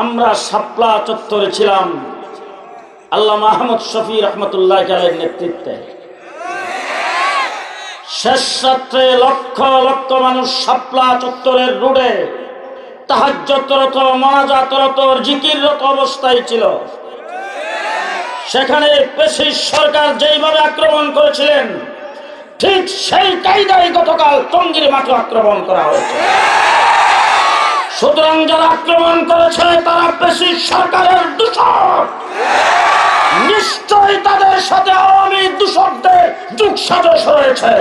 আমরা শাপলা চত্বরে ছিলাম। আল্লাহ মাহমুদ শফি রহমতুল্লাহ আলের নেতৃত্বে। শেষ রাত্রে লক্ষ লক্ষ মানুষ শাপলা চত্বরের রোডে তাহাজ্যতরত মনাজাতরত জিকিররত অবস্থায় ছিল। সেখানে পেশি সরকার যেইভাবে আক্রমণ করেছিলেন, ঠিক সেই কায়দায় গতকাল টঙ্গির মাঠে আক্রমণ করা হয়েছে। সুতরাং যারা আক্রমণ করেছে, তারা পেশি সরকারের দূষক নিশ্চয়ই তাদের সাথে আওয়ামী দূষকদের যুগ সাজস রয়েছে।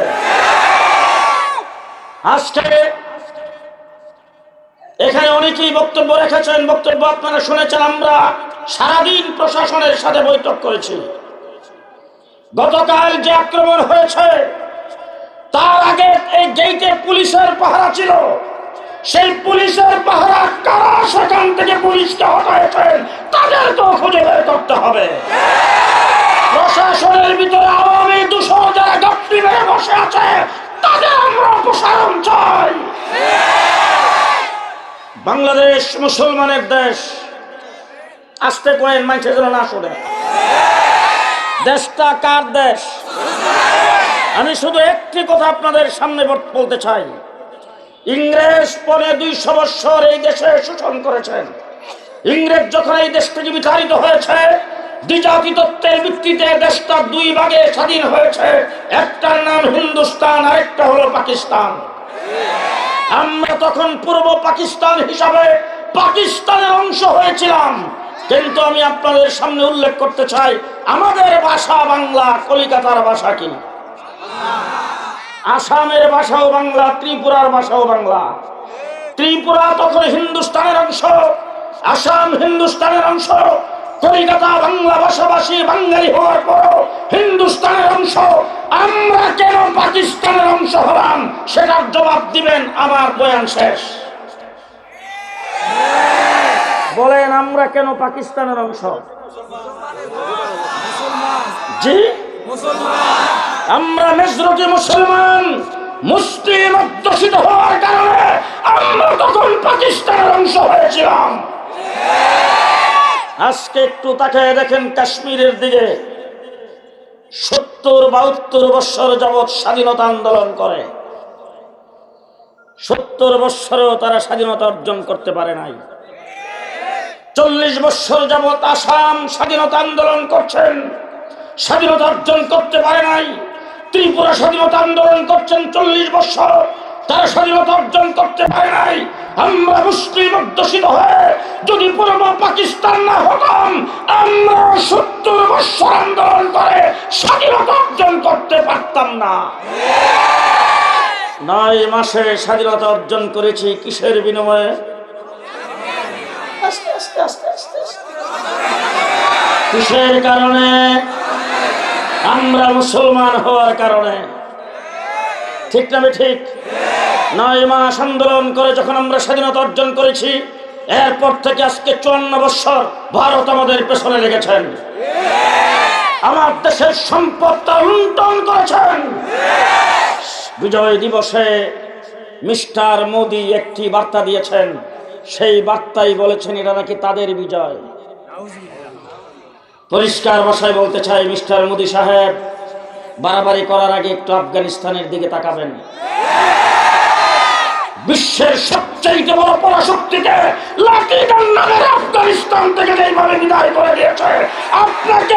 আজকে এখানে অনেকেই বক্তব্য রেখেছেন। বক্তব্য আপনারা শুনেছেন, আমরা সারাদিন প্রশাসনের সাথে বৈঠক করেছি। গতকাল যে আক্রমণ হয়েছে, তার আগে এই গেইটে পুলিশের পাহারা ছিল। সেই পুলিশের পাহারা কারা সেখান থেকে পুলিশকে হটাইছেন তাদেরকেও খুঁজে বের করতে হবে। প্রশাসনের ভিতরে আওয়ামী দুশো যারা গাপ্তি মেরে বসে আছে, তাদের আমরা অপসারণ চাই। বাংলাদেশ মুসলমানের দেশ, আসতে কয়েন মানুষের যেন না শোনে। দেশটা কার দেশ? আমি শুধু একটি কথা আপনাদের সামনে বলতে চাই। ইংরেজ পরে দুইশো বৎসর এই দেশে শোষণ করেছেন। ইংরেজ যখন এই দেশ থেকে বিতাড়িত হয়েছে দ্বিজাতি তত্ত্বের ভিত্তিতে দেশটা দুই ভাগে স্বাধীন হয়েছে। একটার নাম হিন্দুস্তান, আরেকটা হলো পাকিস্তান। আমরা তখন পূর্ব পাকিস্তান হিসাবে পাকিস্তানের অংশ হয়েছিলাম। কিন্তু আমি আপনাদের সামনে উল্লেখ করতে চাই, আমাদের ভাষা বাংলা কলিকাতার ভাষা কি আসামের ভাষাও বাংলা, ত্রিপুরার ভাষাও বাংলা। ত্রিপুরা তখন হিন্দুস্তানের অংশ, আসাম হিন্দুস্তানের অংশ, কলিকাতা বাংলা ভাষাভাষী বাঙালি হওয়ার পর হিন্দুস্তানের অংশ। আমরা কেন পাকিস্তানের অংশ হলাম, সেটার জবাব দিবেন আমার বয়ান শেষ। বলেন, আমরা কেন পাকিস্তানের অংশ? জি? আমরা মেজরতি মুসলমান, মুসলিম অধ্যুষিত হওয়ার কারণে আমরা তখন পাকিস্তানের অংশ হয়েছিলাম। আজকে একটু তাকে দেখেন কাশ্মীরের দিকে। সত্তর, বাহাত্তর বৎসর যাবৎ স্বাধীনতা আন্দোলন করে। সত্তর বৎসরেও তারা স্বাধীনতা অর্জন করতে পারে নাই। চল্লিশ বৎসর যাবৎ আসাম স্বাধীনতা আন্দোলন করছেন। স্বাধীনতা অর্জন করতে পারে নাই। ত্রিপুরা স্বাধীনতা আন্দোলন করছেন চল্লিশ বছর। তারা স্বাধীনতা অর্জন করতে পারে নাই। আমরা মুসলিম অধ্যুষিত হয়ে যদি পূর্ব পাকিস্তান না হতাম আমরা সত্তর বছর আন্দোলন করে স্বাধীনতা অর্জন করতে পারতাম না। নয় মাসে স্বাধীনতা অর্জন করেছি কিসের বিনিময়ে? আস্তে আস্তে আস্তে আস্তে আস্তে। কিসের কারণে? আমরা মুসলমান হওয়ার কারণে। ঠিক না ঠিক? নয় মাস আন্দোলন করে যখন আমরা স্বাধীনতা অর্জন করেছি, এরপর থেকে আজকে চুয়ান্ন বৎসর ভারত আমাদের পেছনে লেগেছেন। আমার দেশের সম্পদটা লুণ্ঠন করেছেন। বিজয় দিবসে মিস্টার মোদি একটি বার্তা দিয়েছেন। সেই বার্তাই বলেছেন এটা নাকি তাদের বিজয়। পরিষ্কার ভাষায় বলতে চাই, মিস্টার মোদী সাহেব, বাড়াবাড়ি করার আগে একটু আফগানিস্তানের দিকে তাকাবেন। বিশ্বের সবচেয়ে বড় পরাশক্তিকে আফগানিস্তান থেকে যেইভাবে বিদায় করে দিয়েছে, আপনাকে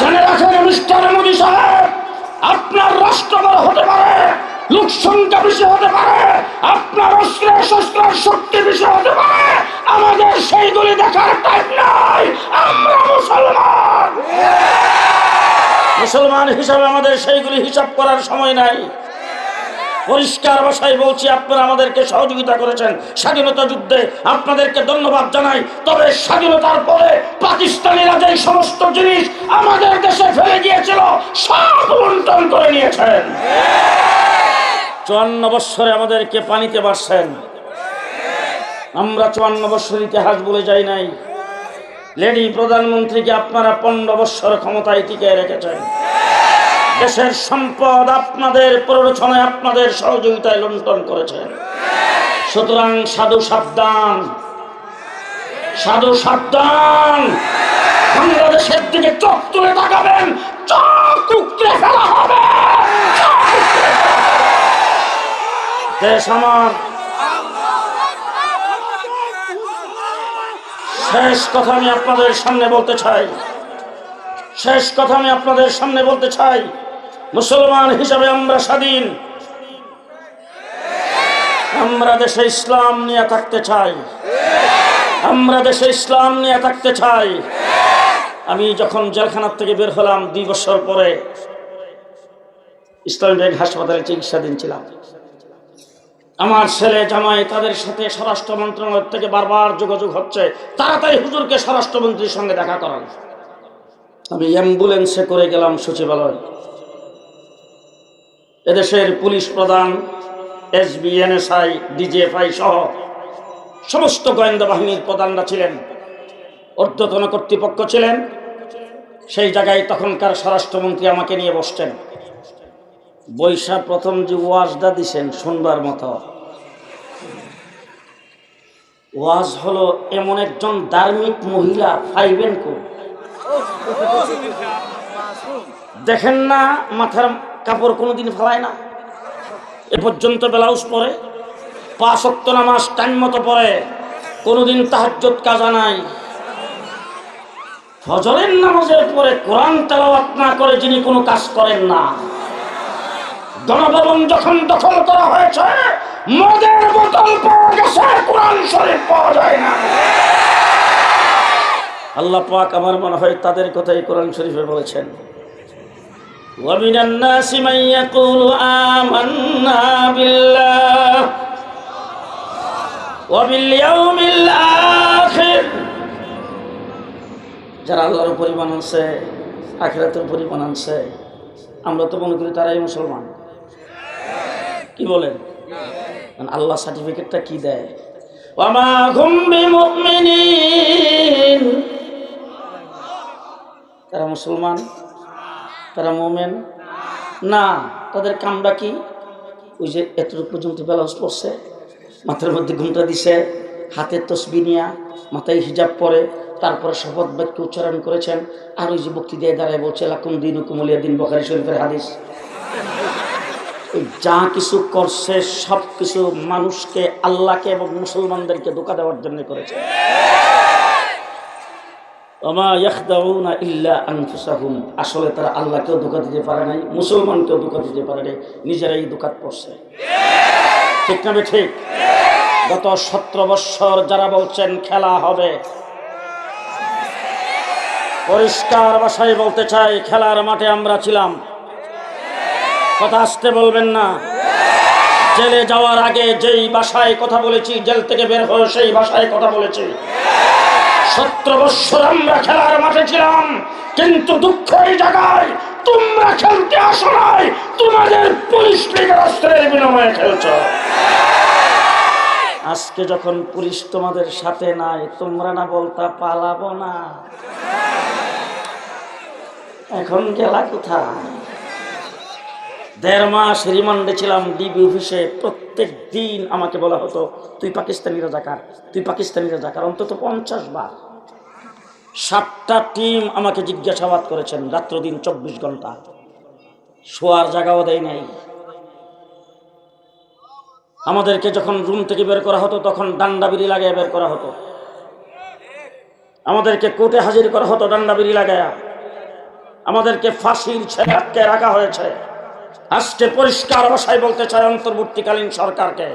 জেনে রাখেন মিস্টার মোদী আপনার রাষ্ট্র হতে পারে, লোক সংখ্যা বেশি হতে পারে, আপনার অস্ত্র শস্ত্র শক্তি বেশি হতে পারে, আমাদের সেইগুলি দেখার টাইম নাই, আমরা মুসলমান। মুসলমান হিসাবে আমাদের সেইগুলি হিসাব করার সময় নাই। পরিষ্কার ভাষায় বলছি, আপনারা আমাদেরকে সহযোগিতা করেছেন স্বাধীনতা যুদ্ধে। আপনাদেরকে ধন্যবাদ জানাই। তবে স্বাধীনতার পরে পাকিস্তানিরা যে সমস্ত জিনিস আমাদের দেশে ফেলে গিয়েছিল সব লুণ্ঠন করে নিয়েছেন। চুয়ান্ন বৎসরে আমাদেরকে পানিতে বাসছেন আমরা চুয়ান্ন বৎসর ইতিহাস বলে যাই নাই। লেডি প্রধানমন্ত্রীকে আপনারা পনেরো বৎসর ক্ষমতায় টিকে রেখেছেন। দেশের সম্পদ আপনাদের প্ররোচনায় আপনাদের সহযোগিতায় লুণ্ঠন করেছেন সুতরাং সাধু সাবধান। সাধু সাবধান। বাংলাদেশের দিকে চোখ তুলে তাকাবেন। দেশ আমার। শেষ কথা আমি আপনাদের সামনে বলতে চাই। শেষ কথা আমি আপনাদের সামনে বলতে চাই। মুসলমান হিসাবে আমরা স্বাধীন। আমরা দেশে ইসলাম নিয়ে থাকতে চাই। আমরা দেশে ইসলাম নিয়ে থাকতে চাই। আমি যখন জেলখানার থেকে বের হলাম দুই বছর পরে ইসলামী ব্যাংক হাসপাতালে চিকিৎসাধীন ছিলাম। আমার ছেলে, জামাই তাদের সাথে স্বরাষ্ট্র মন্ত্রণালয় থেকে বারবার যোগাযোগ হচ্ছে। তাড়াতাড়ি হুজুরকে স্বরাষ্ট্রমন্ত্রীর সঙ্গে দেখা করান। আমি অ্যাম্বুলেন্সে করে গেলাম সচিবালয়। এদেশের পুলিশ প্রধান, এসবি, এনএসআই, ডিজিএফআই সহ সমস্ত গোয়েন্দা বাহিনীর প্রধানরা ছিলেন। ঊর্ধ্বতন কর্তৃপক্ষ ছিলেন। সেই জায়গায় তখনকার স্বরাষ্ট্রমন্ত্রী আমাকে নিয়ে বসছেন বৈশা প্রথম যে ওয়াজটা দিছেন শুনবার মতো। ওয়াজ হলো এমন একজন ধার্মিক মহিলা, পাইবেন কো দেখেন না মাথার কাপড় কোনোদিন ফেলায় না। এ পর্যন্ত ব্লাউজ পরে, পাঁচ অক্ত নামাজ টাইম মতো পরে, কোনোদিন তাহাজ্জত কাজা নাই। ফজরের নামাজের পরে কোরআন তেলাওয়াত না করে যিনি কোনো কাজ করেন না। গণভবন যখন দখল করা হয়েছে, মদের বোতল পাওয়া গেছে, কোরআন শরীফ পাওয়া যায় না। আল্লাহ পাক আমার মনে হয় তাদের কথাই কোরআন শরীফে বলেছেন। ومن الناس من يقول آمنا بالله وباليوم الآخر যারা আল্লাহর পরিমাণ আনছে আখেরাতের পরিমাণ আনছে আমরা তো মনে করি তারাই মুসলমান কি বলেন কারণ আল্লাহ সার্টিফিকেটটা কি দেয় ওয়ামা হুম বিমুমিনিন তারা মুসলমান তারা মোমেন? না। তাদের কামটা কি? ওই যে এতটুকু পর্যন্ত বেলাস পড়ছে। মাথার মধ্যে ঘুমটা দিছে হাতের তসবি নিয়া, মাথায় হিজাব পরে, তারপরে শপথ বাক্য উচ্চারণ করেছেন। আর ওই যে বক্তৃতায় দাঁড়ায় বলছে, লাকুম দিন কুমলিয়া দিন বখারি শরীফের হাদিস। যা কিছু করছে সব কিছু মানুষকে, আল্লাহকে এবং মুসলমানদেরকে ধোকা দেওয়ার জন্য করেছে। ওমা ইয়াখদাউনা ইল্লা আনফুসাহুম। আসলে তারা আল্লাহকেও ধোকা দিতে পারে নাই, মুসলমানকেও ধোকা দিতে পারে নাই, নিজেরাই ধোকাত পড়ছে। ঠিক না ঠিক? গত সতেরো বৎসর যারা বলছেন খেলা হবে, পরিষ্কার ভাষায় বলতে চাই, খেলার মাঠে আমরা ছিলাম। কথা আসতে বলবেন না। জেলে যাওয়ার আগে যেই ভাষায় কথা বলেছি, জেল থেকে বের হয়ে সেই ভাষায় কথা বলেছি। সতেরো বৎসর আমরা খেলার মাঠে ছিলাম, কিন্তু দুঃখ এই জায়গায়, তোমরা খেলতে আসো নাই, তোমাদের পুলিশ লীগের বিনিময়ে খেলছ। আজকে যখন পুলিশ তোমাদের সাথে নাই, তোমরা না বলতা পালাবো না। এখন গেলা কোথায়? দেড় মাস রিমান্ডে ছিলাম ডিবি অফিসে, প্রত্যেক দিন আমাকে বলা হতো, তুই পাকিস্তানি রাজাকার তুই পাকিস্তানি রাজাকার অন্তত পঞ্চাশ বার। সাতটা টিম আমাকে জিজ্ঞাসাবাদ করেছেন রাত্র দিন চব্বিশ ঘণ্টা। শোয়ার জায়গাও দেয় নাই। আমাদেরকে যখন রুম থেকে বের করা হতো, তখন ডান্ডা বিড়ি লাগিয়ে বের করা হতো। আমাদেরকে কোর্টে হাজির করা হতো ডান্ডা বিড়ি লাগায়া। আমাদেরকে ফাঁসির ছেলে আটকে রাখা হয়েছে। আজকে পরিষ্কার ভাষায় বলতে চাই অন্তর্বর্তীকালীন সরকারকে।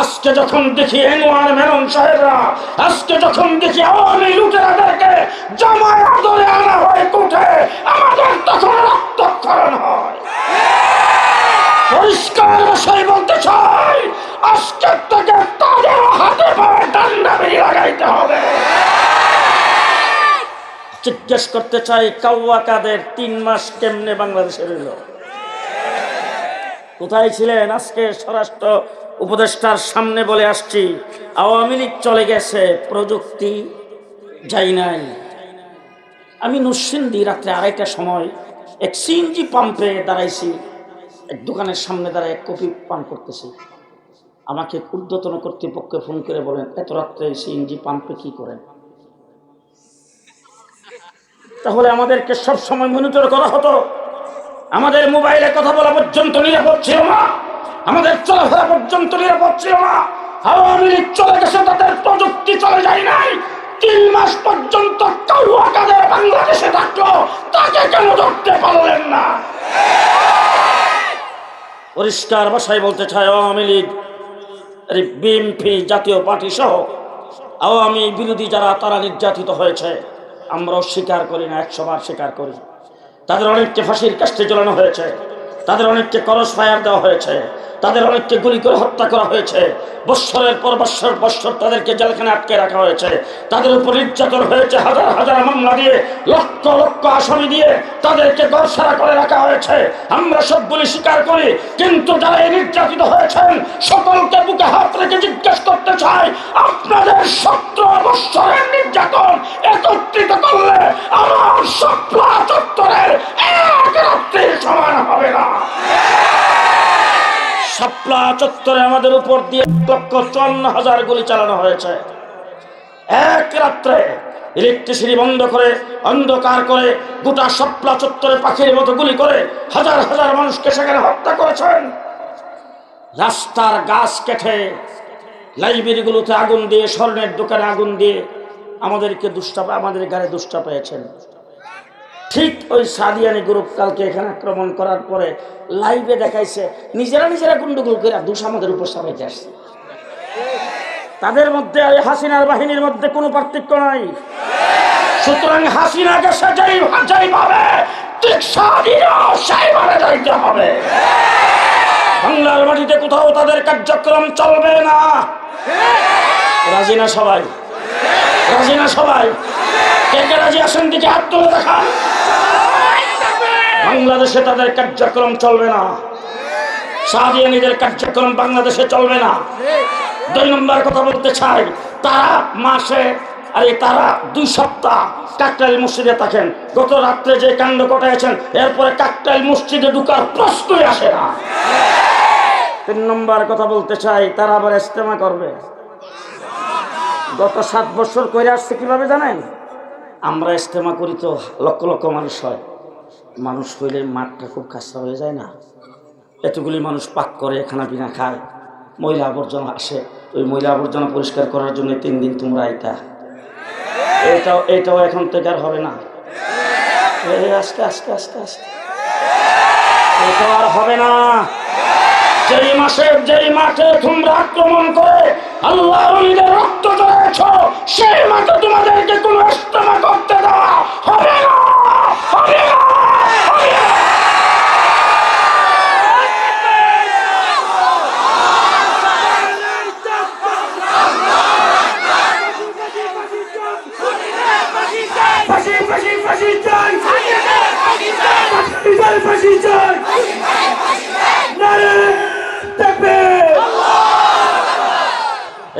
আজকে যখন দেখি এনোয়ার মেনন সাহেবরা, আজকে যখন দেখি আওয়ামী লুটেরাদেরকে জামায় আদরে আনা হয় কোঠে, আমাদের তখন রক্তক্ষরণ হয়। পরিষ্কার ভাষায় বলতে চাই, আজকে থেকে তাদের হাতে পায়ে ডান্ডা বেরিয়ে লাগাইতে হবে। জিজ্ঞেস করতে চাই কাউয়া কাদের তিন মাস কেমনে বাংলাদেশে রইল? কোথায় ছিলেন? আজকে স্বরাষ্ট্র উপদেষ্টার সামনে বলে আসছি, আওয়ামী লীগ চলে গেছে, প্রযুক্তি যাই নাই। আমি নসিন্দি রাত্রে আড়াইটার সময় এক সিএনজি পাম্পে দাঁড়াইছি, এক দোকানের সামনে দাঁড়ায় এক কপি পান করতেছি। আমাকে ঊর্ধ্বতন কর্তৃপক্ষে ফোন করে বলেন, এত রাত্রে সিএনজি পাম্পে কি করেন? তাহলে আমাদেরকে সব সময় মনিটর করা হতো। আমাদের মোবাইলে কথা বলা পর্যন্ত নিরাপদ ছিল না। আমাদের চলাফেরা পর্যন্ত নিরাপদ ছিল না। আওয়ামী লীগ চলে গেছে, তাদের প্রযুক্তি চলে যায় নাই। তিন মাস পর্যন্ত কাউয়া কাদের বাংলাদেশে থাকল, তাকে কেন ধরতে পারলেন না? পরিষ্কার ভাষায় বলতে চাই, আওয়ামী লীগ বিএনপি জাতীয় পার্টি সহ আওয়ামী বিরোধী যারা, তারা নির্যাতিত হয়েছে। আমরাও স্বীকার করি না, একশো বার স্বীকার করি। তাদের অনেককে ফাঁসির কাস্তে চলানো হয়েছে। তাদের অনেককে করস ফায়ার দেওয়া হয়েছে। তাদের অনেককে গুলি করে হত্যা করা হয়েছে। বৎসরের পর বৎসর বৎসর তাদেরকে জেলখানে আটকে রাখা হয়েছে। তাদের উপর নির্যাতন হয়েছে, হাজার হাজার মামলা দিয়ে, লক্ষ লক্ষ আসামি দিয়ে তাদেরকে গড়সারা করে রাখা হয়েছে। আমরা সবগুলি স্বীকার করি, কিন্তু যারা এই নির্যাতিত হয়েছেন, সকলকে বুকে হাত রেখে জিজ্ঞেস করতে চাই, আপনাদের সতেরো বৎসরের নির্যাতন একত্রিত করলে আমার সপ্লা চত্বরের এক রাত্রির সমান হবে না। শাপলা চত্বরে আমাদের উপর দিয়ে লক্ষ চুয়ান্ন হাজার গুলি চালানো হয়েছে। এক রাত্রে ইলেকট্রিসিটি বন্ধ করে, অন্ধকার করে, গোটা শাপলা চত্বরে পাখির মতো গুলি করে হাজার হাজার মানুষকে সেখানে হত্যা করেছেন। রাস্তার গাছ কেটে লাইব্রেরিগুলোতে আগুন দিয়ে, স্বর্ণের দোকানে আগুন দিয়ে আমাদেরকে দুষ্টা আমাদের গাড়ি দুষ্টা পেয়েছেন। ঠিক ওই সাদিয়ানি গ্রুপ কালকে এখানে আক্রমণ করার পরে লাইভে দেখাইছে, নিজেরা নিজেরা গুন্ডুগুল করে দুষ আমাদের উপর সবাইতে আসছে। তাদের মধ্যে হাসিনার বাহিনীর মধ্যে কোনো পার্থক্য নাই। সুতরাং হাসিনাকে সেটাই যাই পাবে ঠিক সাদিয়াও সেইভাবে যাইতে হবে। বাংলার মাটিতে কোথাও তাদের কার্যক্রম চলবে না। রাজি না সবাই? রাজি না সবাই? কে কে রাজি? আসেন, দিকে হাত তুলে দেখান। বাংলাদেশে তাদের কার্যক্রম চলবে না। সাদিয়ানিদের কার্যক্রম বাংলাদেশে চলবে না। দুই নম্বর কথা বলতে চাই, তারা মাসে, আরে তারা দুই সপ্তাহ কাকটাইল মসজিদে থাকেন। গত রাত্রে যে কাণ্ড ঘটাইছেন, এরপরে কাকটাইল মসজিদে ঢুকার প্রশ্নই আসে না। তিন নম্বর কথা বলতে চাই, তারা আবার ইস্তেমা করবে। গত সাত বছর করে আসছে কীভাবে জানেন? আমরা ইস্তেমা করি তো লক্ষ লক্ষ মানুষ হয়। মানুষ হইলে মাঠটা খুব কাঁচা হয়ে যায় না। এতগুলি মানুষ পাক করে, খানা পিনা খায়, ময়লা আবর্জনা আসে। ওই ময়লা আবর্জনা পরিষ্কার করার জন্য তিন দিন তোমরা আইতা। এটাও এটাও এখন থেকে আর হবে না। আস্তে আস্তে আস্তে আস্তে। এটাও আর হবে না। যেই মাসে, যেই মাঠে তোমরা আক্রমণ করে আল্লাহ রক্ত জড়াইছ সেই মাঠে তোমাদেরকে কোনো ইস্তেমা করতে দেওয়া হবে না হবে না।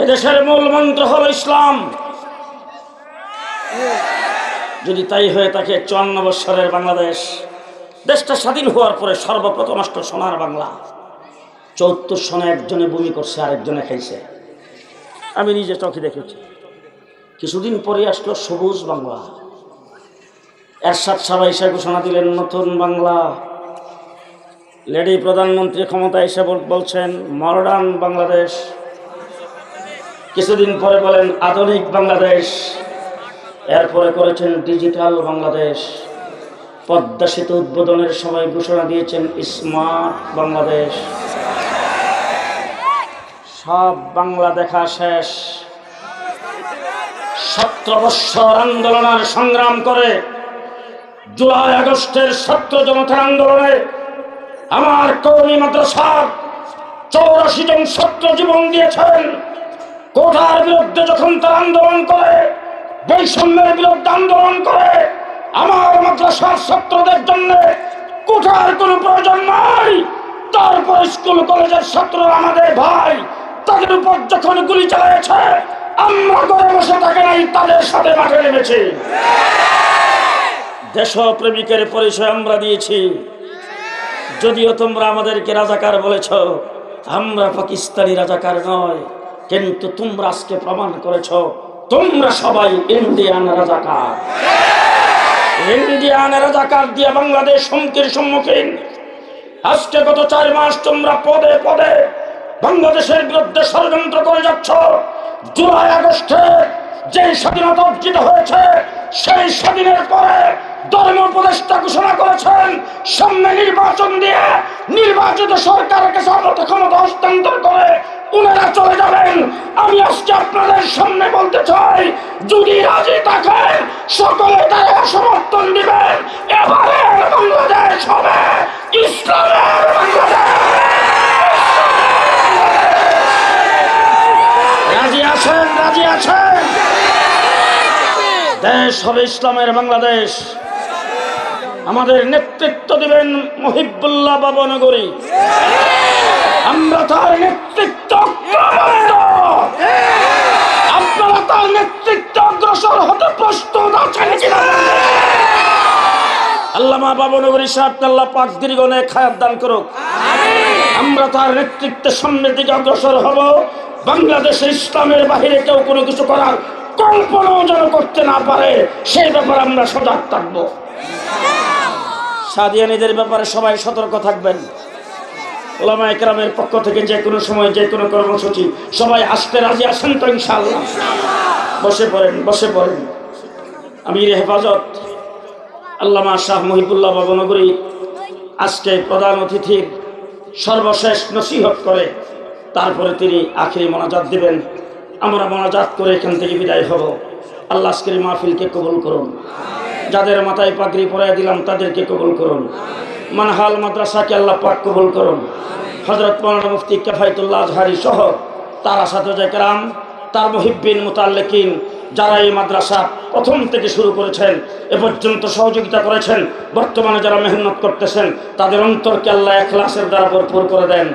এদেশের মূল মন্ত্র হল ইসলাম। যদি তাই হয়ে থাকে চুয়ান্ন বৎসরের বাংলাদেশ, দেশটা স্বাধীন হওয়ার পরে সর্বপ্রথম আসতো সোনার বাংলা। চৌত্তর সনে একজনে বমি করছে, আরেকজনে খাইছে। আমি নিজে চোখে দেখেছি। কিছুদিন পরে আসলো সবুজ বাংলা। এরশাদ সাহেব এসে ঘোষণা দিলেন, নতুন বাংলা। লেডি প্রধানমন্ত্রী ক্ষমতা এসে বলছেন, মডার্ন বাংলাদেশ। কিছুদিন পরে বলেন, আধুনিক বাংলাদেশ। এরপরে করেছেন, ডিজিটাল বাংলাদেশ। পদ্মা সেতু উদ্বোধনের সময় ঘোষণা দিয়েছেন, স্মার্ট বাংলাদেশ। সব বাংলা দেখা শেষ। সতেরো বৎসর আন্দোলনের সংগ্রাম করে জুলাই আগস্টের ছাত্র জনতার আন্দোলনে আমার কৌমি মাদ্রাসার চৌরাশি জন ছাত্র জীবন দিয়েছেন। কোঠার বিরুদ্ধে যখন তারা আন্দোলন করে, বৈষম্যের বিরুদ্ধে আন্দোলন করে, আমার মাদ্রাসার ছাত্রদের জন্য কোঠার কোনো প্রয়োজন নাই। তারপর স্কুল, কলেজের ছাত্ররা আমাদের ভাই, তাদের উপর যখন গুলি চালিয়েছে, আমরা করে বসে থাকে নাই, তাদের সাথে মাঠে নেমেছি। দেশপ্রেমিকের পরিচয় আমরা দিয়েছি। যদিও তোমরা আমাদেরকে রাজাকার বলেছ, আমরা পাকিস্তানি রাজাকার নয়, কিন্তু তোমরা আজকে প্রমাণ করেছ, তোমরা সবাই ইন্ডিয়ান রাজাকার। ইন্ডিয়ান রাজাকার দিয়ে বাংলাদেশ হুমকির সম্মুখীন। আজকে গত চার মাস তোমরা পদে পদে বাংলাদেশের বিরুদ্ধে ষড়যন্ত্র করে যাচ্ছ। জুলাই আগস্টে যে স্বাধীনতা অর্জিত হয়েছে, সেই স্বাধীনের পরে ধর্ম উপদেষ্টা ঘোষণা করেছেন, সামনে নির্বাচন দিয়ে নির্বাচিত সরকারের কাছে অমত ক্ষমতা হস্তান্তর করে উনারা চলে যাবেন। আমি আজকে আপনাদের সামনে বলতে চাই, যদি রাজি থাকেন, সকলে তারা সমর্থন দিবেন। এবারে বাংলাদেশ হবে ইসলামের বাংলাদেশ। রাজি আছেন রাজি আছেন। দেশ হবে ইসলামের বাংলাদেশ। আমাদের নেতৃত্ব দিবেন মহিবুল্লাহ বাবনগরী আমরা তার নেতৃত্ব। আপনারা তার নেতৃত্ব অগ্রসর হতে প্রস্তুত আছেন আল্লামা বাবনগরী সাহেব আল্লাহ দীর্ঘনে খায়াত দান করুক। আমরা তার নেতৃত্বের সামনের দিকে অগ্রসর হব। বাংলাদেশের ইসলামের বাহিরে কেউ কোনো কিছু করার কল্পনাও যেন করতে না পারে, সেই ব্যাপারে আমরা সজাগ থাকব। সাদিয়ানিদের ব্যাপারে সবাই সতর্ক থাকবেন। ওলামা একরামের পক্ষ থেকে যে কোনো সময় যে কোনো কর্মসূচি, সবাই আসতে রাজি আসেন তো ইনশাআল্লাহ? বসে পড়েন বসে পড়েন। আমির হেফাজত, আল্লামা শাহ মহিবুল্লাহ বাবনগরী আজকে প্রধান অতিথির সর্বশেষ নসিহত করে, তারপরে তিনি আখেরি মোনাজাত দিবেন। আমরা মনাজাত করে এখান থেকে বিদায় হব। আল্লাহ আজকের মাহফিলকে কবুল করুন। যাদের মাথায় পাগড়ি পরাই দিলাম, তাদেরকে কবুল করুন। মানহাল মাদ্রাসাকে আল্লাহ পাক কবুল করুন। হজরত মৌলানা মুফতি কেফায়তুল্লাহ আজহারি সহ তারা আসাদে কেরাম, তার মহিব্বিন মুতাল্লেকিন যারা এই মাদ্রাসা প্রথম থেকে শুরু করেছেন, এ পর্যন্ত সহযোগিতা করেছেন, বর্তমানে যারা মেহনত করতেছেন, তাদের অন্তর আল্লাহ এখলাসের দ্বারা ভরপুর করে দেন।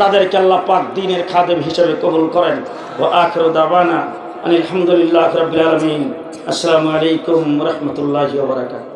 তাদের আল্লাহ পাক দিনের খাদেম হিসেবে কবুল করেন। ও আখর দাবানা আলহামদুলিল্লাহ আসসালামু আলাইকুম রহমতুল্লাহ বারাকাত